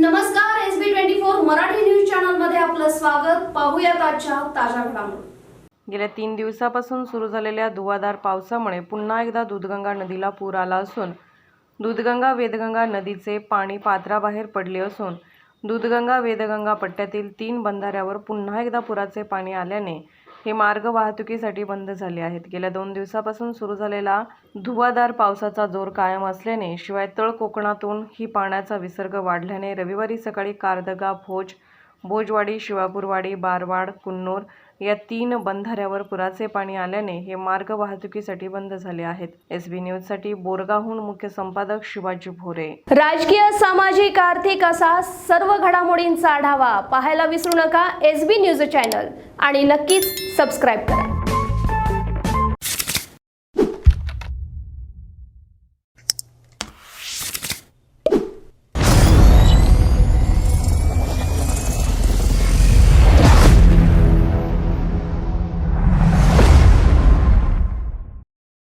नमस्कार S B twenty four Marathi news चॅनलमध्ये आपलं स्वागत. पाहूया आजच्या ताज्या घडामोडी. गेल्या तीन दिवसापासून सुरू झालेल्या धुवाधार पावसामुळे पुन्हा एकदा दूधगंगा नदीला पूर आला असून दूधगंगा वेदगंगा नदीचे पाणी पात्राबाहेर पडले असून दूधगंगा वेदगंगा पट्ट्यातील तीन बंधाऱ्यावर पुन्हा एकदा पुराचे पाणी आल्याने हे मार्ग वाहतुकीसाठी बंद झाले आहेत. गेल्या दोन दिवसापासून सुरू झालेला धुवाधार पावसाचा जोर कायम असल्याने शिवाय तळ कोकणातून ही पाण्याचा विसर्ग वाढल्याने रविवारी सकाळी कारदगा भोज भोजवाडी शिवापूरवाडी बारवाड कुन्नूर या तीन बंधाऱ्यावर पुराचे पाणी आल्याने हे मार्ग वाहतुकीसाठी बंद झाले आहेत. एस बी न्यूजसाठी बोरगाहून मुख्य संपादक शिवाजी भोरे. राजकीय सामाजिक आर्थिक असा सर्व घडामोडींचा आढावा पाहायला विसरू नका एस बी न्यूज चॅनल आणि नक्कीच सबस्क्राईब करा.